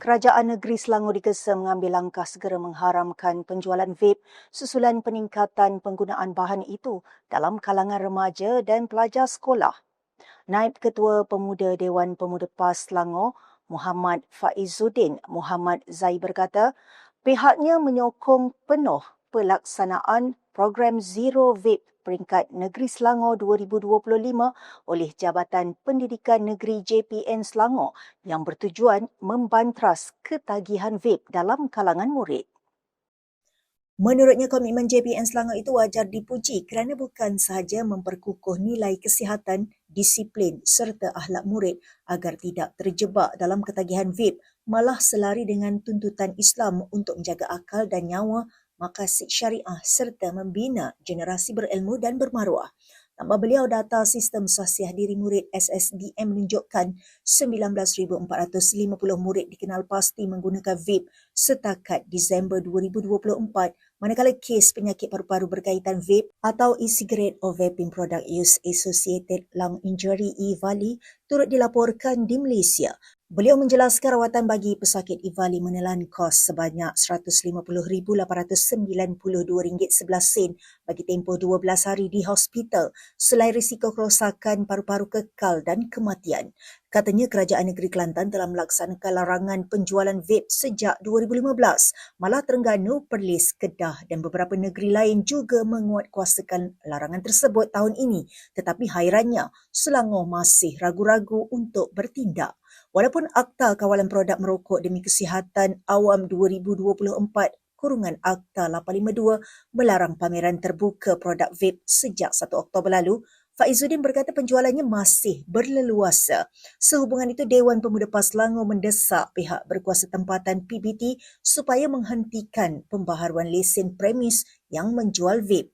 Kerajaan Negeri Selangor digesa mengambil langkah segera mengharamkan penjualan vape susulan peningkatan penggunaan bahan itu dalam kalangan remaja dan pelajar sekolah. Naib Ketua Pemuda Dewan Pemuda PAS Selangor, Muhammad Faizuddin Muhammad Zai berkata, pihaknya menyokong penuh pelaksanaan program Zero Vape peringkat Negeri Selangor 2025 oleh Jabatan Pendidikan Negeri JPN Selangor yang bertujuan membantras ketagihan vape dalam kalangan murid. Menurutnya, komitmen JPN Selangor itu wajar dipuji kerana bukan sahaja memperkukuh nilai kesihatan, disiplin serta akhlak murid agar tidak terjebak dalam ketagihan vape, malah selari dengan tuntutan Islam untuk menjaga akal dan nyawa maqasid syariah serta membina generasi berilmu dan bermaruah. Tambah beliau, data sistem sasiah diri murid SSDM menunjukkan 19,450 murid dikenal pasti menggunakan vape setakat Disember 2024 manakala kes penyakit paru-paru berkaitan vape atau e-cigarette or vaping product use associated lung injury e-vali turut dilaporkan di Malaysia. Beliau menjelaskan rawatan bagi pesakit Ivali menelan kos sebanyak RM150,892.11 bagi tempoh 12 hari di hospital selain risiko kerosakan paru-paru kekal dan kematian. Katanya kerajaan negeri Kelantan telah melaksanakan larangan penjualan vape sejak 2015. Malah Terengganu, Perlis, Kedah dan beberapa negeri lain juga menguatkuasakan larangan tersebut tahun ini. Tetapi hairannya, Selangor masih ragu-ragu untuk bertindak. Walaupun Akta Kawalan Produk Merokok Demi Kesihatan Awam 2024 kurungan Akta 852 melarang pameran terbuka produk vape sejak 1 Oktober lalu, Faizuddin berkata penjualannya masih berleluasa. Sehubungan itu, Dewan Pemuda PAS Selangor mendesak pihak berkuasa tempatan PBT supaya menghentikan pembaharuan lesen premis yang menjual vape.